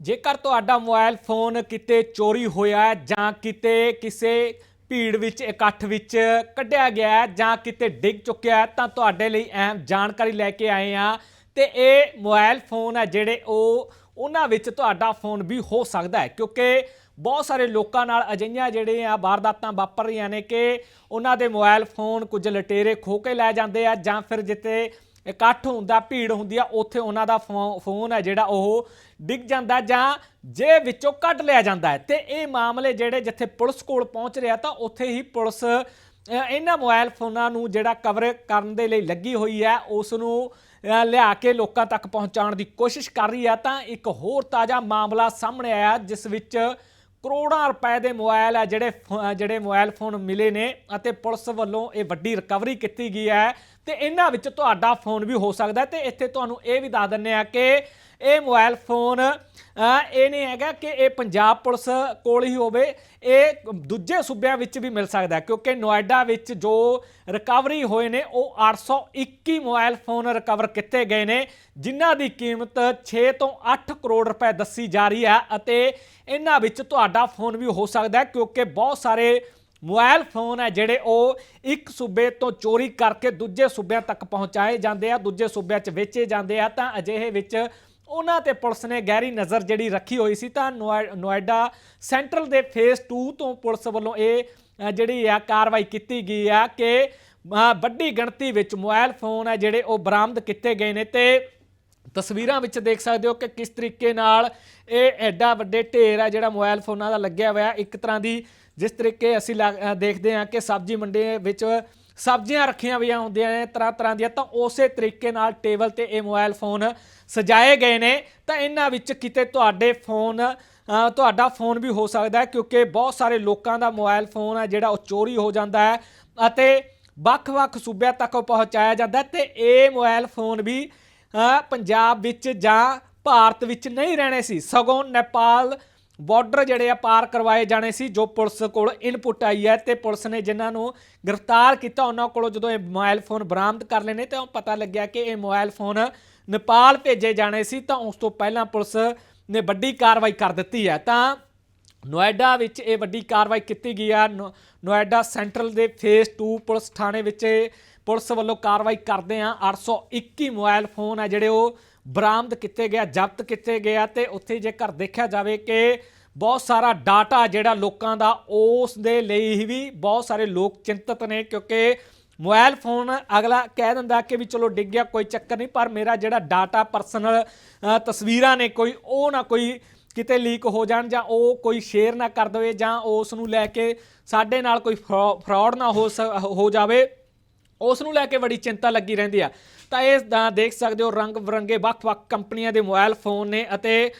ਜੇਕਰ ਤੁਹਾਡਾ mobile phone ਕਿਤੇ ਚੋਰੀ ਹੋਇਆ ਜਾਂ ਕਿਤੇ ਕਿਸੇ ਭੀੜ ਵਿੱਚ, ਇਕੱਠ ਵਿੱਚ ਕੱਢਿਆ ਗਿਆ ਜਾਂ ਕਿਤੇ ਡਿੱਗ ਚੁੱਕਿਆ ਤਾਂ ਤੁਹਾਡੇ ਲਈ ਅਹਿਮ ਜਾਣਕਾਰੀ ਲੈ ਕੇ ਆਏ ਆ ਤੇ ਇਹ ਮੋਬਾਈਲ ਫੋਨ ਹੈ ਜਿਹੜੇ ਉਹ, ਉਹਨਾਂ ਵਿੱਚ ਤੁਹਾਡਾ ਫੋਨ ਵੀ ਹੋ ਸਕਦਾ ਹੈ, ਕਿਉਂਕਿ ਬਹੁਤ ਸਾਰੇ ਲੋਕਾਂ ਨਾਲ ਅਜਿਹੀਆਂ ਜਿਹੜੇ ਆ ਵਾਰਦਾਤਾਂ ਵਾਪਰ ਰਹੀਆਂ ਨੇ ਕਿ ਉਹਨਾਂ ਦੇ ਮੋਬਾਈਲ ਫੋਨ ਕੁਝ ਲਟੇਰੇ ਖੋ ਕੇ ਲੈ ਜਾਂਦੇ ਆ ਜਾਂ ਫਿਰ ਜਿੱਥੇ ਇਕੱਠ ਹੁੰਦਾ, ਭੀੜ ਹੁੰਦੀ ਆ, ਉੱਥੇ ਉਹਨਾਂ ਦਾ ਫੋ- ਫੋਨ ਹੈ ਜਿਹੜਾ ਉਹ ਡਿੱਗ ਜਾਂਦਾ ਜਾਂ ਜੇਬ ਵਿੱਚੋਂ ਕੱਢ ਲਿਆ ਜਾਂਦਾ ਹੈ। ਤੇ ਇਹ ਮਾਮਲੇ ਜਿਹੜੇ ਜਿੱਥੇ ਪੁਲਿਸ ਕੋਲ ਪਹੁੰਚ ਰਿਹਾ ਤਾਂ ਉੱਥੇ ਹੀ ਪੁਲਿਸ ਇਹਨਾਂ ਮੋਬਾਈਲ ਫੋਨਾਂ ਨੂੰ ਜਿਹੜਾ ਕਵਰ ਕਰਨ ਦੇ ਲਈ ਲੱਗੀ ਹੋਈ ਹੈ ਉਸ ਨੂੰ ਲਿਆ ਕੇ ਲੋਕਾਂ ਤੱਕ ਪਹੁੰਚਾਉਣ ਦੀ ਕੋਸ਼ਿਸ਼ ਕਰ ਰਹੀ ਹੈ। ਤਾਂ ਇੱਕ ਹੋਰ ਤਾਜ਼ਾ ਮਾਮਲਾ ਸਾਹਮਣੇ ਆਇਆ, ਜਿਸ ਵਿੱਚ ਕਰੋੜਾਂ ਰੁਪਏ ਦੇ ਮੋਬਾਈਲ ਹੈ ਜਿਹੜੇ ਫ- ਜਿਹੜੇ ਮੋਬਾਈਲ ਫੋਨ ਮਿਲੇ ਨੇ ਅਤੇ ਪੁਲਿਸ ਵੱਲੋਂ ਇਹ ਵੱਡੀ ਰਿਕਵਰੀ ਕੀਤੀ ਗਈ ਹੈ। ਤੇ ਇਹਨਾਂ ਵਿੱਚ ਤੁਹਾਡਾ ਫੋਨ ਵੀ ਹੋ ਸਕਦਾ ਹੈ ਤੇ ਇੱਥੇ ਤੁਹਾਨੂੰ ਇਹ ਵੀ ਦੱਸ ਦਿੰਨੇ ਆ ਕਿ ਇਹ ਮੋਬਾਈਲ ਫੋਨ ਇਹ ਨਹੀਂ ਹੈਗਾ ਕਿ ਇਹ ਪੰਜਾਬ ਪੁਲਿਸ ਕੋਲ ਹੀ ਹੋਵੇ, ਇਹ ਦੂਜੇ ਸੂਬਿਆਂ ਵਿੱਚ ਵੀ ਮਿਲ ਸਕਦਾ ਕਿਉਂਕਿ ਨੋਇਡਾ ਵਿੱਚ ਜੋ ਰਿਕਵਰੀ ਹੋਏ ਨੇ, ਉਹ 821 ਮੋਬਾਈਲ ਫੋਨ ਰਿਕਵਰ ਕੀਤੇ ਗਏ ਨੇ, ਜਿਨ੍ਹਾਂ ਦੀ ਕੀਮਤ 6 ਤੋਂ 8 ਕਰੋੜ ਰੁਪਏ ਦੱਸੀ ਜਾ ਰਹੀ ਹੈ ਅਤੇ ਇਹਨਾਂ ਵਿੱਚ ਤੁਹਾਡਾ ਫੋਨ ਵੀ ਹੋ ਸਕਦਾ ਕਿਉਂਕਿ ਬਹੁਤ ਸਾਰੇ ਮੋਬਾਈਲ ਫੋਨ ਹੈ ਜਿਹੜੇ ਉਹ ਇੱਕ ਸੂਬੇ ਤੋਂ ਚੋਰੀ ਕਰਕੇ ਦੂਜੇ ਸੂਬਿਆਂ ਤੱਕ ਪਹੁੰਚਾਏ ਜਾਂਦੇ ਆ, ਦੂਜੇ ਸੂਬਿਆਂ 'ਚ ਵੇਚੇ ਜਾਂਦੇ ਆ। ਤਾਂ ਅਜਿਹੇ ਵਿੱਚ ਉਹਨਾਂ ਤੇ ਪੁਲਿਸ ਨੇ ਗਹਿਰੀ ਨਜ਼ਰ ਜਿਹੜੀ ਰੱਖੀ ਹੋਈ ਸੀ, ਤਾਂ ਨੋਇ- ਨੋਇਡਾ ਸੈਂਟਰਲ ਦੇ ਫੇਸ 2 ਤੋਂ ਪੁਲਿਸ ਵੱਲੋਂ ਇਹ ਜਿਹੜੀ ਆ ਕਾਰਵਾਈ ਕੀਤੀ ਗਈ ਆ ਕਿ ਵੱਡੀ ਗਿਣਤੀ ਵਿੱਚ ਮੋਬਾਈਲ ਫੋਨ ਹੈ ਜਿਹੜੇ ਉਹ ਬਰਾਮਦ ਕੀਤੇ ਗਏ ਨੇ। ਤੇ ਤਸਵੀਰਾਂ ਵਿੱਚ ਦੇਖ ਸਕਦੇ ਹੋ ਕਿ ਕਿਸ ਤਰੀਕੇ ਨਾਲ ਇਹ ਐਡਾ ਵੱਡੇ ਢੇਰ ਆ ਜਿਹੜਾ ਮੋਬਾਈਲ ਫੋਨਾਂ ਦਾ ਲੱਗਿਆ ਹੋਇਆ। ਇੱਕ ਤਰ੍ਹਾਂ ਦੀ ਜਿਸ ਤਰੀਕੇ ਅਸੀਂ ਲੱਗ- ਦੇਖਦੇ ਹਾਂ ਕਿ ਸਬਜ਼ੀ ਮੰਡੀ ਵਿੱਚ ਸਬਜ਼ੀਆਂ ਰੱਖੀਆਂ ਹੋਈਆਂ ਹੁੰਦੀਆਂ ਨੇ ਤਰ੍ਹਾਂ ਤਰ੍ਹਾਂ ਦੀਆਂ, ਤਾਂ ਉਸੇ ਤਰੀਕੇ ਨਾਲ ਟੇਬਲ ਤੇ ਇਹ ਮੋਬਾਈਲ ਫੋਨ ਸਜਾਏ ਗਏ ਨੇ। ਤਾਂ ਇਹਨਾਂ ਵਿੱਚ ਕਿਤੇ ਤੁਹਾਡੇ ਫੋਨ ਤੁਹਾਡਾ ਫੋਨ ਵੀ ਹੋ ਸਕਦਾ ਹੈ, ਕਿਉਂਕਿ ਬਹੁਤ ਸਾਰੇ ਲੋਕਾਂ ਦਾ ਮੋਬਾਈਲ ਫੋਨ ਹੈ, ਜਿਹੜਾ ਉਹ ਚੋਰੀ ਹੋ ਜਾਂਦਾ ਹੈ ਅਤੇ ਵੱਖ-ਵੱਖ ਸੂਬਿਆਂ ਤੱਕ ਉਹ ਪਹੁੰਚਾਇਆ ਜਾਂਦਾ ਹੈ ਤੇ ਇਹ ਮੋਬਾਈਲ ਫੋਨ ਵੀ ਪੰਜਾਬ ਵਿੱਚ ਜਾਂ ਭਾਰਤ ਵਿੱਚ ਨਹੀਂ ਰਹਿਣੇ ਸੀ। ਸਗੋਂ ਨੇਪਾਲ ਬਾਰਡਰ ਜਿਹੜੇ ਆ ਪਾਰ ਕਰਵਾਏ ਜਾਣੇ ਸੀ, ਜੋ ਪੁਲਿਸ ਕੋਲ ਇਨਪੁਟ ਆਈ ਹੈ ਤੇ ਪੁਲਿਸ ਨੇ ਜਿਨ੍ਹਾਂ ਨੂੰ ਗ੍ਰਿਫਤਾਰ ਕੀਤਾ, ਉਹਨਾਂ ਕੋਲੋਂ ਜਦੋਂ ਇਹ ਮੋਬਾਈਲ ਫੋਨ ਬਰਾਮਦ ਕਰ ਲਏ ਨੇ ਤਾਂ ਪਤਾ ਲੱਗਿਆ ਕਿ ਇਹ ਮੋਬਾਈਲ ਫੋਨ ਨੇਪਾਲ ਭੇਜੇ ਜਾਣੇ ਸੀ, ਤਾਂ ਉਸ ਤੋਂ ਪਹਿਲਾਂ ਪੁਲਿਸ ਨੇ ਵੱਡੀ ਕਾਰਵਾਈ ਕਰ ਦਿੱਤੀ ਹੈ। ਤਾਂ ਨੋਇਡਾ ਵਿੱਚ ਇਹ ਵੱਡੀ ਕਾਰਵਾਈ ਕੀਤੀ ਗਈ ਆ। ਨੋ- ਨੋਇਡਾ ਸੈਂਟਰਲ ਦੇ ਫੇਸ 2 ਪੁਲਿਸ ਥਾਣੇ ਵਿੱਚ ਪੁਲਿਸ ਵੱਲੋਂ ਕਾਰਵਾਈ ਕਰਦੇ ਆ। 821 ਮੋਬਾਈਲ ਫੋਨ ਆ ਜਿਹੜੇ ਉਹ ਬਰਾਮਦ ਕੀਤੇ ਗਿਆ, ਜ਼ਬਤ ਕੀਤੇ ਗਿਆ ਤੇ ਉੱਥੇ ਜੇਕਰ ਦੇਖਿਆ ਜਾਵੇ ਕਿ ਬਹੁਤ ਸਾਰਾ ਡਾਟਾ ਜਿਹੜਾ ਲੋਕਾਂ ਦਾ, ਉਸ ਦੇ ਲਈ ਵੀ ਬਹੁਤ ਸਾਰੇ ਲੋਕ ਚਿੰਤਤ ਨੇ ਕਿਉਂਕਿ ਮੋਬਾਈਲ ਫੋਨ ਅਗਲਾ ਕਹਿ ਦਿੰਦਾ ਕਿ ਵੀ ਚਲੋ ਡਿੱਗ ਗਿਆ, ਕੋਈ ਚੱਕਰ ਨਹੀਂ, ਪਰ ਮੇਰਾ ਜਿਹੜਾ ਡਾਟਾ ਪਰਸਨਲ ਤਸਵੀਰਾਂ ਨੇ ਕੋਈ, ਉਹ ਨਾ ਕੋਈ ਕਿਤੇ ਲੀਕ ਹੋ ਜਾਣ ਜਾਂ ਉਹ ਕੋਈ ਸ਼ੇਅਰ ਨਾ ਕਰ ਦੇਵੇ ਜਾਂ ਉਸ ਨੂੰ ਲੈ ਕੇ ਸਾਡੇ ਨਾਲ ਕੋਈ ਫਰਾਡ ਨਾ ਹੋ ਸ- ਹੋ ਜਾਵੇ। ਉਸ ਨੂੰ ਲੈ ਕੇ ਬੜੀ ਚਿੰਤਾ ਲੱਗੀ ਰਹਿੰਦੀ ਆ। ਤਾਂ ਇਹ ਦੇਖ ਸਕਦੇ ਹੋ, ਰੰਗ ਬਰੰਗੇ ਵੱਖ-ਵੱਖ ਕੰਪਨੀਆਂ ਦੇ ਮੋਬਾਈਲ ਫੋਨ ਨੇ ਅਤੇ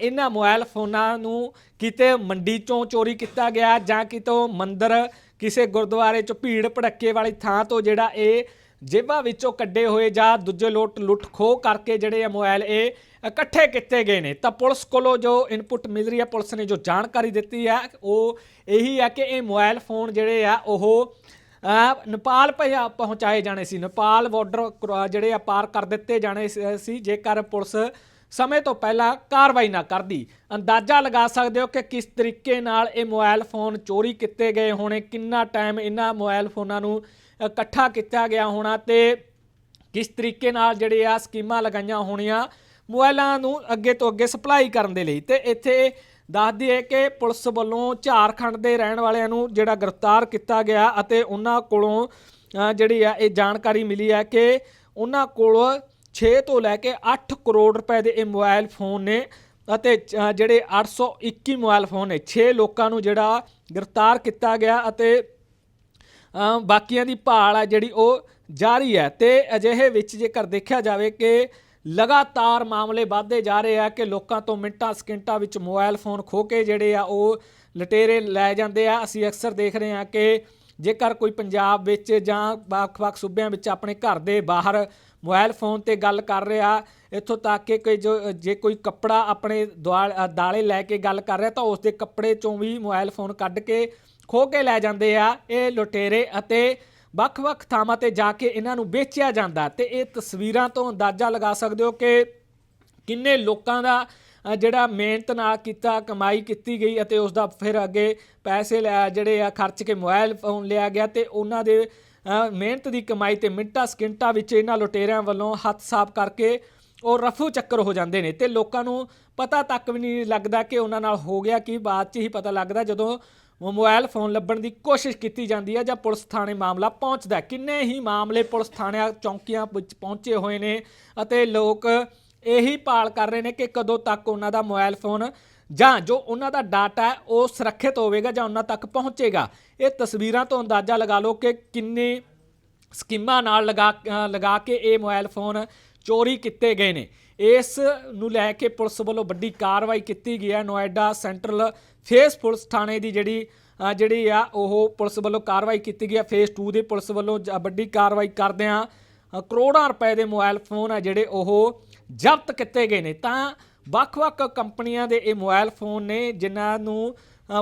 ਇਹਨਾਂ ਮੋਬਾਈਲ ਫੋਨਾਂ ਨੂੰ ਕਿਤੇ ਮੰਡੀ ਚੋਂ ਚੋਰੀ ਕੀਤਾ ਗਿਆ ਜਾਂ ਕਿਤੋਂ ਮੰਦਰ ਕਿਸੇ ਗੁਰਦੁਆਰੇ ਚੋਂ ਭੀੜ ਭੜੱਕੇ ਵਾਲੀ ਥਾਂ ਤੋਂ ਜਿਹੜਾ ਇਹ ਜੇਬਾਂ ਵਿੱਚੋਂ ਕੱਢੇ ਹੋਏ ਜਾਂ ਦੂਜੇ ਲੋਟ ਲੁੱਟ ਖੋਹ ਕਰਕੇ ਜਿਹੜੇ ਆ ਮੋਬਾਈਲ ਇਹ ਇਕੱਠੇ ਕੀਤੇ ਗਏ ਨੇ। ਤਾਂ ਪੁਲਿਸ ਕੋਲੋਂ ਜੋ ਇਨਪੁਟ ਮਿਲ ਰਹੀ ਹੈ ਪੁਲਿਸ ਨੇ ਜੋ ਜਾਣਕਾਰੀ ਦਿੱਤੀ ਹੈ ਉਹ ਇਹੀ ਹੈ ਕਿ ਇਹ ਮੋਬਾਈਲ ਫੋਨ ਜਿਹੜੇ ਆ, ਉਹ ਨੇਪਾਲ ਭਿਆ- ਪਹੁੰਚਾਏ ਜਾਣੇ ਸੀ। ਨੇਪਾਲ ਬਾਰਡਰ ਜਿਹੜੇ ਆ, ਪਾਰ ਕਰ ਦਿੱਤੇ ਜਾਣੇ ਸੀ- ਸੀ, ਜੇਕਰ ਪੁਲਿਸ ਸਮੇਂ ਤੋਂ ਪਹਿਲਾਂ ਕਾਰਵਾਈ ਨਾ ਕਰਦੀ। ਅੰਦਾਜ਼ਾ ਲਗਾ ਸਕਦੇ ਹੋ ਕਿ ਕਿਸ ਤਰੀਕੇ ਨਾਲ ਇਹ ਮੋਬਾਈਲ ਫੋਨ ਚੋਰੀ ਕੀਤੇ ਗਏ ਹੋਣੇ, ਕਿੰਨਾ ਟਾਈਮ ਇਹਨਾਂ ਮੋਬਾਈਲ ਫੋਨਾਂ ਨੂੰ ਇਕੱਠਾ ਕੀਤਾ ਗਿਆ ਹੋਣਾ ਤੇ ਕਿਸ ਤਰੀਕੇ ਨਾਲ ਜਿਹੜੇ ਆ ਸਕੀਮਾਂ ਲਗਾਈਆਂ ਹੋਣੀਆਂ ਮੋਬਾਈਲਾਂ ਨੂੰ ਅੱਗੇ ਤੋਂ ਅੱਗੇ ਸਪਲਾਈ ਕਰਨ ਦੇ ਲਈ। ਤੇ ਇੱਥੇ ਦੱਸ ਦਈਏ ਕਿ ਪੁਲਿਸ ਵੱਲੋਂ ਝਾਰਖੰਡ ਦੇ ਰਹਿਣ ਵਾਲਿਆਂ ਨੂੰ ਜਿਹੜਾ ਗ੍ਰਿਫਤਾਰ ਕੀਤਾ ਗਿਆ ਅਤੇ ਉਹਨਾਂ ਕੋਲੋਂ ਜਿਹੜੀ ਆ ਇਹ ਜਾਣਕਾਰੀ ਮਿਲੀ ਹੈ ਕਿ ਉਹਨਾਂ ਕੋਲ 6 ਤੋਂ ਲੈ ਕੇ 8 ਕਰੋੜ ਰੁਪਏ ਦੇ ਇਹ ਮੋਬਾਈਲ ਫੋਨ ਨੇ ਅਤੇ ਅ, ਜਿਹੜੇ 821 ਮੋਬਾਈਲ ਫੋਨ ਨੇ। 6 ਲੋਕਾਂ ਨੂੰ ਜਿਹੜਾ ਗ੍ਰਿਫਤਾਰ ਕੀਤਾ ਗਿਆ ਅਤੇ ਬਾਕੀਆਂ ਦੀ ਭਾਲ ਆ ਜਿਹੜੀ ਉਹ ਜਾਰੀ ਹੈ। ਤੇ ਅਜਿਹੇ ਵਿੱਚ ਜੇਕਰ ਦੇਖਿਆ ਜਾਵੇ ਕਿ ਲਗਾਤਾਰ ਮਾਮਲੇ ਵਧਦੇ ਜਾ ਰਹੇ ਆ ਕਿ ਲੋਕਾਂ ਤੋਂ ਮਿੰਟਾਂ ਸਕਿੰਟਾਂ ਵਿੱਚ ਮੋਬਾਈਲ ਫੋਨ ਖੋ ਕੇ ਜਿਹੜੇ ਆ ਉਹ ਲਟੇਰੇ ਲੈ ਜਾਂਦੇ ਆ। ਅਸੀਂ ਅਕਸਰ ਦੇਖ ਰਹੇ ਆ ਕਿ ਜੇਕਰ ਕੋਈ ਪੰਜਾਬ ਵਿੱਚ ਜਾਂ ਵੱਖ-ਵੱਖ ਸੂਬਿਆਂ ਵਿੱਚ ਆਪਣੇ ਘਰ ਦੇ ਬਾਹਰ ਮੋਬਾਈਲ ਫੋਨ ਤੇ ਗੱਲ ਕਰ ਰਿਹਾ ਇੱਥੋਂ ਤੱਕ ਕਿ ਕੋਈ ਜੋ ਜੇ ਕੋਈ ਕੱਪੜਾ ਆਪਣੇ ਦੁਆਲ- ਅ, ਦਾਲੇ ਲੈ ਕੇ ਗੱਲ ਕਰ ਰਿਹਾ ਤਾਂ ਉਸ ਦੇ ਕੱਪੜੇ ਚੋਂ ਵੀ ਮੋਬਾਈਲ ਫੋਨ ਕੱਢ ਕੇ ਖੋ ਕੇ ਲੈ ਜਾਂਦੇ ਆ। ਇਹ ਲੁਟੇਰੇ ਅਤੇ ਵੱਖ-ਵੱਖ ਥਾਵਾਂ ਤੇ ਜਾ ਕੇ ਇਹਨਾਂ ਨੂੰ ਵੇਚਿਆ ਜਾਂਦਾ ਤੇ ਇਹ ਤਸਵੀਰਾਂ ਤੋਂ ਅੰਦਾਜ਼ਾ ਲਗਾ ਸਕਦੇ ਹੋ ਕਿ ਕਿੰਨੇ ਲੋਕਾਂ ਦਾ ਜਿਹੜਾ ਮਿਹਨਤ ਨਾਲ ਕੀਤਾ, ਕਮਾਈ ਕੀਤੀ ਗਈ ਅਤੇ ਉਸ ਦਾ ਫਿਰ ਅੱਗੇ ਪੈਸੇ ਲਿਆ ਜਿਹੜੇ ਆ ਖਰਚ ਕੇ ਮੋਬਾਈਲ ਫੋਨ ਲਿਆ ਗਿਆ ਤੇ ਉਹਨਾਂ ਦੇ ਮਿਹਨਤ ਦੀ ਕਮਾਈ ਤੇ ਮਿੰਟਾਂ, ਸਕਿੰਟਾਂ ਵਿੱਚ ਇਹਨਾਂ ਲੁਟੇਰਿਆਂ ਵੱਲੋਂ ਹੱਥ ਸਾਫ਼ ਕਰਕੇ ਉਹ ਰਫੂ ਚੱਕਰ ਹੋ ਜਾਂਦੇ ਨੇ ਤੇ ਲੋਕਾਂ ਨੂੰ ਪਤਾ ਤੱਕ ਵੀ ਨਹੀਂ ਲੱਗਦਾ ਕਿ ਉਹਨਾਂ ਨਾਲ ਹੋ ਗਿਆ ਕੀ, ਬਾਅਦ 'ਚ ਹੀ ਪਤਾ ਲੱਗਦਾ ਜਦੋਂ ਮੋਬਾਈਲ ਫੋਨ ਲੱਭਣ ਦੀ ਕੋਸ਼ਿਸ਼ ਕੀਤੀ ਜਾਂਦੀ ਹੈ, ਜਾਂ ਪੁਲਿਸ ਥਾਣੇ ਮਾਮਲਾ ਪਹੁੰਚਦਾ ਕਿੰਨੇ ਹੀ ਮਾਮਲੇ ਪੁਲਿਸ ਥਾਣਿਆਂ ਚੌਂਕੀਆਂ ਵਿੱਚ ਪਹੁੰਚੇ ਹੋਏ ਨੇ ਅਤੇ ਲੋਕ ਇਹੀ ਭਾਲ ਕਰ ਰਹੇ ਨੇ ਕਿ ਕਦੋਂ ਤੱਕ ਉਹਨਾਂ ਦਾ ਮੋਬਾਈਲ ਫੋਨ ਜਾਂ ਜੋ ਉਹਨਾਂ ਦਾ ਡਾਟਾ ਹੈ, ਉਹ ਸੁਰੱਖਿਅਤ ਹੋਵੇਗਾ ਜਾਂ ਉਹਨਾਂ ਤੱਕ ਪਹੁੰਚੇਗਾ। ਇਹ ਤਸਵੀਰਾਂ ਤੋਂ ਅੰਦਾਜ਼ਾ ਲਗਾ ਲਓ ਕਿ ਕਿੰਨੇ ਸਕੀਮਾਂ ਨਾਲ ਲਗਾ ਲਗਾ ਕੇ ਇਹ ਮੋਬਾਈਲ ਫੋਨ ਚੋਰੀ ਕੀਤੇ ਗਏ ਨੇ। ਇਸ ਨੂੰ ਲੈ ਕੇ ਪੁਲਿਸ ਵੱਲੋਂ ਵੱਡੀ ਕਾਰਵਾਈ ਕੀਤੀ ਗਈ ਹੈ। ਨੋਇਡਾ ਸੈਂਟਰਲ ਫੇਸ ਪੁਲਿਸ ਥਾਣੇ ਦੀ ਜਿਹੜੀ ਜਿਹੜੀ ਆ ਉਹ ਪੁਲਿਸ ਵੱਲੋਂ ਕਾਰਵਾਈ ਕੀਤੀ ਗਈ ਹੈ। ਫੇਸ 2 ਦੀ ਪੁਲਿਸ ਵੱਲੋਂ ਜ- ਵੱਡੀ ਕਾਰਵਾਈ ਕਰਦਿਆਂ ਅ, ਕਰੋੜਾਂ ਰੁਪਏ ਦੇ ਮੋਬਾਈਲ ਫੋਨ ਆ ਜਿਹੜੇ ਉਹ ਜ਼ਬਤ ਕੀਤੇ ਗਏ ਨੇ। ਤਾਂ ਵੱਖ-ਵੱਖ ਕੰਪਨੀਆਂ ਦੇ ਇਹ ਮੋਬਾਈਲ ਫੋਨ ਨੇ ਜਿਨ੍ਹਾਂ ਨੂੰ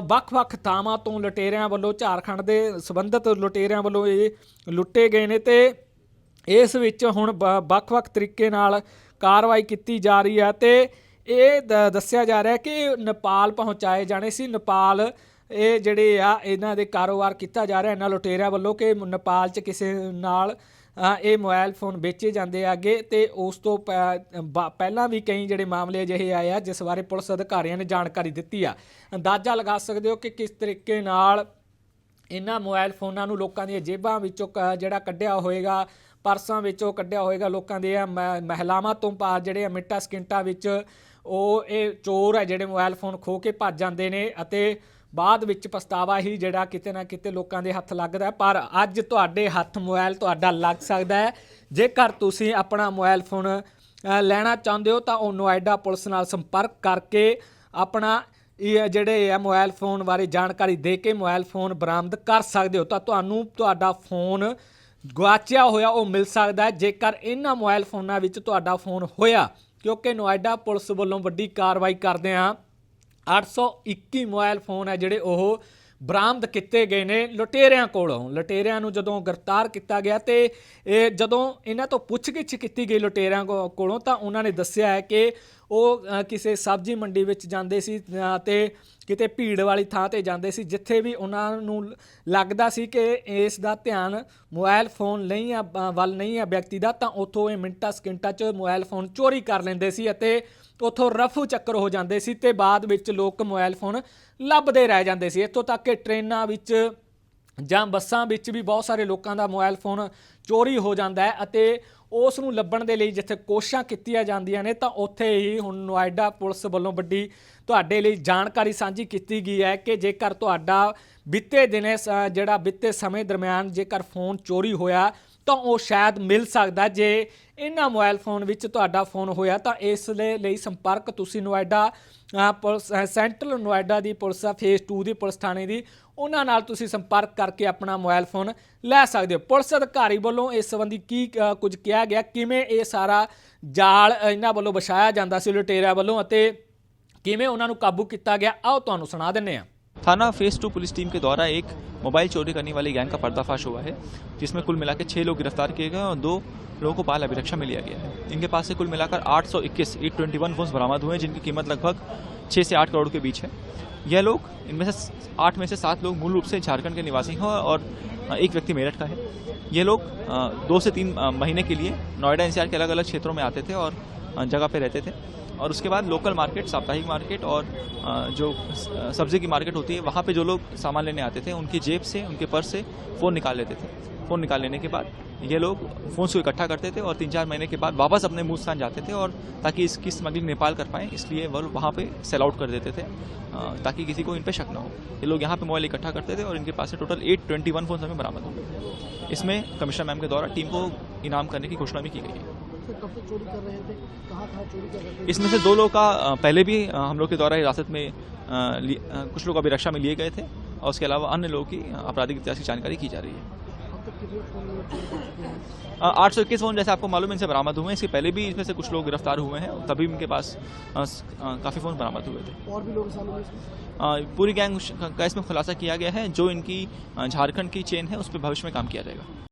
ਵੱਖ-ਵੱਖ ਥਾਵਾਂ ਤੋਂ ਲੁਟੇਰਿਆਂ ਵੱਲੋਂ ਝਾਰਖੰਡ ਦੇ ਸੰਬੰਧਿਤ ਲੁਟੇਰਿਆਂ ਵੱਲੋਂ ਇਹ ਲੁੱਟੇ ਗਏ ਨੇ ਤੇ ਇਸ ਵਿੱਚ ਹੁਣ ਬ- ਵੱਖ-ਵੱਖ ਤਰੀਕੇ ਨਾਲ ਕਾਰਵਾਈ ਕੀਤੀ ਜਾ ਰਹੀ ਹੈ ਤੇ ਇਹ ਦੱਸਿਆ ਜਾ ਰਿਹਾ ਕਿ ਨੇਪਾਲ ਪਹੁੰਚਾਏ ਜਾਣੇ ਸੀ। ਨੇਪਾਲ, ਇਹ ਜਿਹੜੇ ਆ, ਇਹਨਾਂ ਦੇ ਕਾਰੋਬਾਰ ਕੀਤਾ ਜਾ ਰਿਹਾ ਇਹਨਾਂ ਲੁਟੇਰਿਆਂ ਵੱਲੋਂ ਕਿ ਨੇਪਾਲ 'ਚ ਕਿਸੇ ਨਾਲ ਇਹ ਮੋਬਾਈਲ ਫੋਨ ਵੇਚੇ ਜਾਂਦੇ ਆਗੇ ਤੇ ਉਸ ਤੋਂ ਪਹਿਲਾਂ ਵੀ ਕਈ ਜਿਹੜੇ ਮਾਮਲੇ ਅਜਿਹੇ ਆਏ ਆ, ਜਿਸ ਬਾਰੇ ਪੁਲਿਸ ਅਧਿਕਾਰੀਆਂ ਨੇ ਜਾਣਕਾਰੀ ਦਿੱਤੀ ਆ। ਅੰਦਾਜ਼ਾ ਲਗਾ ਸਕਦੇ ਹੋ ਕਿ ਕਿਸ ਤਰੀਕੇ ਨਾਲ ਇਹਨਾਂ ਮੋਬਾਈਲ ਫੋਨਾਂ ਨੂੰ ਲੋਕਾਂ ਦੀਆਂ ਜੇਬਾਂ ਵਿੱਚੋਂ ਕ- ਜਿਹੜਾ ਕੱਢਿਆ ਹੋਏਗਾ ਪਰਸਾਂ ਵਿੱਚੋਂ ਕੱਢਿਆ ਹੋਏਗਾ ਲੋਕਾਂ ਦੇ ਆ ਮਹਿਲਾਵਾਂ ਤੋਂ ਪਾ ਜਿਹੜੇ ਆ ਮਿੰਟਾਂ ਸਕਿੰਟਾਂ ਵਿੱਚ, ਉਹ ਇਹ ਚੋਰ ਹੈ ਜਿਹੜੇ ਮੋਬਾਈਲ ਫੋਨ ਖੋ ਕੇ ਭੱਜ ਜਾਂਦੇ ਨੇ ਅਤੇ ਬਾਅਦ ਵਿੱਚ ਪਛਤਾਵਾ ਹੀ ਜਿਹੜਾ ਕਿਤੇ ਨਾ ਕਿਤੇ ਲੋਕਾਂ ਦੇ ਹੱਥ ਲੱਗਦਾ ਪਰ ਅੱਜ ਤੁਹਾਡੇ ਹੱਥ ਮੋਬਾਈਲ ਤੁਹਾਡਾ ਲੱਗ ਸਕਦਾ ਹੈ। ਜੇਕਰ ਤੁਸੀਂ ਆਪਣਾ ਮੋਬਾਈਲ ਫੋਨ ਲੈਣਾ ਚਾਹੁੰਦੇ ਹੋ ਤਾਂ ਉਹ ਨੋਇਡਾ ਪੁਲਿਸ ਨਾਲ ਸੰਪਰਕ ਕਰਕੇ ਆਪਣਾ ਇਹ ਜਿਹੜੇ ਆ ਮੋਬਾਈਲ ਫੋਨ ਬਾਰੇ ਜਾਣਕਾਰੀ ਦੇ ਕੇ ਮੋਬਾਈਲ ਫੋਨ ਬਰਾਮਦ ਕਰ ਸਕਦੇ ਹੋ। ਤਾਂ ਤੁਹਾਨੂੰ ਤੁਹਾਡਾ ਫੋਨ ਗੁਆਚਿਆ ਹੋਇਆ ਉਹ ਮਿਲ ਸਕਦਾ ਹੈ ਜੇਕਰ ਇਹਨਾਂ ਮੋਬਾਈਲ ਫੋਨਾਂ ਵਿੱਚ ਤੁਹਾਡਾ ਫੋਨ ਹੋਇਆ। ਕਿਉਂਕਿ ਨੋਇਡਾ ਪੁਲਿਸ ਵੱਲੋਂ ਵੱਡੀ ਕਾਰਵਾਈ ਕਰਦੇ ਆ 821 ਮੋਬਾਈਲ ਫੋਨ ਹੈ ਜਿਹੜੇ ਉਹ ਬਰਾਮਦ ਕੀਤੇ ਗਏ ਨੇ ਲੁਟੇਰਿਆਂ ਕੋਲੋਂ। ਲੁਟੇਰਿਆਂ ਨੂੰ ਜਦੋਂ ਗ੍ਰਿਫਤਾਰ ਕੀਤਾ ਗਿਆ ਤੇ ਇਹ ਜਦੋਂ ਇਹਨਾਂ ਤੋਂ ਪੁੱਛਗਿੱਛ ਕੀਤੀ ਗਈ ਲੁਟੇਰਿਆਂ ਕੋਲੋਂ ਤਾਂ ਉਹਨਾਂ ਨੇ ਦੱਸਿਆ ਹੈ ਕਿ ਉਹ ਕਿਸੇ ਸਬਜ਼ੀ ਮੰਡੀ ਵਿੱਚ ਜਾਂਦੇ ਸੀ ਅ, ਤੇ ਕਿਤੇ ਭੀੜ ਵਾਲੀ ਥਾਂ ਤੇ ਜਾਂਦੇ ਸੀ ਜਿੱਥੇ ਵੀ ਉਹਨਾਂ ਨੂੰ ਲੱਗਦਾ ਸੀ ਕਿ ਇਸ ਦਾ ਧਿਆਨ ਮੋਬਾਈਲ ਫੋਨ ਨਹੀਂ ਆ ਵੱਲ ਨਹੀਂ ਆ ਵਿਅਕਤੀ ਦਾ ਤਾਂ ਉੱਥੋਂ ਇਹ ਮਿੰਟਾਂ ਸਕਿੰਟਾਂ 'ਚ ਮੋਬਾਈਲ ਫੋਨ ਚੋਰੀ ਕਰ ਲੈਂਦੇ ਸੀ ਅਤੇ ਉੱਥੋਂ ਰਫੂ ਚੱਕਰ ਹੋ ਜਾਂਦੇ ਸੀ ਤੇ ਬਾਅਦ ਵਿੱਚ ਲੋਕ ਮੋਬਾਈਲ ਫੋਨ ਲੱਭਦੇ ਰਹਿ ਜਾਂਦੇ ਸੀ। ਇੱਥੋਂ ਤੱਕ ਕਿ ਟ੍ਰੇਨਾਂ ਵਿੱਚ ਜਾਂ ਬੱਸਾਂ ਵਿੱਚ ਵੀ ਬਹੁਤ ਸਾਰੇ ਲੋਕਾਂ ਦਾ ਮੋਬਾਈਲ ਫੋਨ ਚੋਰੀ ਹੋ ਜਾਂਦਾ ਹੈ ਅਤੇ ਉਸ ਨੂੰ ਲੱਭਣ ਦੇ ਲਈ ਜਿੱਥੇ ਕੋਸ਼ਿਸ਼ਾਂ ਕੀਤੀਆਂ ਜਾਂਦੀਆਂ ਨੇ, ਤਾਂ ਉੱਥੇ ਹੀ ਹੁਣ ਨੋਇਡਾ ਪੁਲਿਸ ਵੱਲੋਂ ਵੱਡੀ ਤੁਹਾਡੇ ਲਈ ਜਾਣਕਾਰੀ ਸਾਂਝੀ ਕੀਤੀ ਗਈ ਹੈ ਕਿ ਜੇਕਰ ਤੁਹਾਡਾ ਬੀਤੇ ਦਿਨੇ ਜਿਹੜਾ ਬੀਤੇ ਸਮੇਂ ਦਰਮਿਆਨ ਜੇਕਰ ਫੋਨ ਚੋਰੀ ਹੋਇਆ ਤਾਂ ਉਹ ਸ਼ਾਇਦ ਮਿਲ ਸਕਦਾ ਜੇ ਇਹਨਾਂ ਮੋਬਾਈਲ ਫੋਨ ਵਿੱਚ ਤੁਹਾਡਾ ਫੋਨ ਹੋਇਆ ਤਾਂ ਇਸ ਦੇ ਲਈ ਸੰਪਰਕ ਤੁਸੀਂ ਨੋਇਡਾ ਪੁਲਿਸ ਸੈਂਟਰਲ ਨੋਇਡਾ ਦੀ ਪੁਲਿਸ ਆ, ਫੇਸ 2 ਦੀ ਪੁਲਿਸ ਥਾਣੇ ਦੀ, ਉਹਨਾਂ ਨਾਲ ਤੁਸੀਂ ਸੰਪਰਕ ਕਰਕੇ ਆਪਣਾ ਮੋਬਾਈਲ ਫੋਨ ਲੈ ਸਕਦੇ ਹੋ। ਪੁਲਿਸ ਅਧਿਕਾਰੀ ਵੱਲੋਂ ਇਸ ਸੰਬੰਧੀ ਕੀ ਕੁਝ ਕਿਹਾ ਗਿਆ? ਕਿਵੇਂ ਇਹ ਸਾਰਾ ਜਾਲ ਇਹਨਾਂ ਵੱਲੋਂ ਵਿਛਾਇਆ ਜਾਂਦਾ ਸੀ, ਲੁਟੇਰਿਆਂ ਵੱਲੋਂ ਅਤੇ ਕਿਵੇਂ ਉਹਨਾਂ ਨੂੰ ਕਾਬੂ ਕੀਤਾ ਗਿਆ? ਆਓ ਤੁਹਾਨੂੰ ਸੁਣਾ ਦਿੰਨੇ ਆ थाना फेस टू पुलिस टीम के द्वारा एक मोबाइल चोरी करने वाली गैंग का पर्दाफाश हुआ है, जिसमें कुल मिला के छः लोग गिरफ़्तार किए गए और दो लोगों को बाल अभिरक्षा में लिया गया है। इनके पास से कुल मिलाकर 821 ई ट्वेंटी वन फोन्स बरामद हुए हैं, जिनकी कीमत लगभग छः से आठ करोड़ के बीच है। यह लोग, इनमें से आठ में से सात लोग मूल रूप से झारखंड के निवासी हैं और एक व्यक्ति मेरठ का है। ये लोग दो से तीन महीने के लिए नोएडा एनसीआर के अलग अलग क्षेत्रों में आते थे और जगह पे रहते थे। और उसके बाद लोकल मार्केट साप्ताहिक मार्केट और जो सब्ज़ी की मार्केट होती है, वहाँ पे जो लोग सामान लेने आते थे, उनकी जेब से, उनके पर्स से फ़ोन निकाल लेते थे। फ़ोन निकाल लेने के बाद ये लोग फ़ोन को इकट्ठा करते थे और तीन चार महीने के बाद वापस अपने मूल स्थान जाते थे और ताकि इसकी स्मगलिंग नेपाल कर पाएँ, इसलिए वो वहाँ पे सेल आउट कर देते थे ताकि किसी को इन पर शक ना हो। ये लोग यहाँ पे मोबाइल इकट्ठा करते थे और इनके पास से total eight twenty one phone हमें बरामद हो गए। इसमें कमिश्नर मैम के द्वारा टीम को इनाम करने की घोषणा भी की गई है। फिर कब से चोरी कर रहे थे कहाँ कहाँ चोरी कर रहे थे। इसमें से दो लोग का पहले भी हम लोग के द्वारा हिरासत में कुछ लोग अभिरक्षा में लिए गए थे और उसके अलावा अन्य लोगों की आपराधिक इतिहास की जानकारी की जा रही है। आठ सौ इक्कीस फ़ोन जैसे आपको मालूम है इनसे बरामद हुए हैं। इसके पहले भी इसमें से कुछ लोग गिरफ़्तार हुए हैं तभी इनके पास काफ़ी फ़ोन बरामद हुए थे। और भी लोग पूरी गैंग का इसमें खुलासा किया गया है। जो इनकी झारखंड की चेन है उस पर भविष्य में काम किया जाएगा।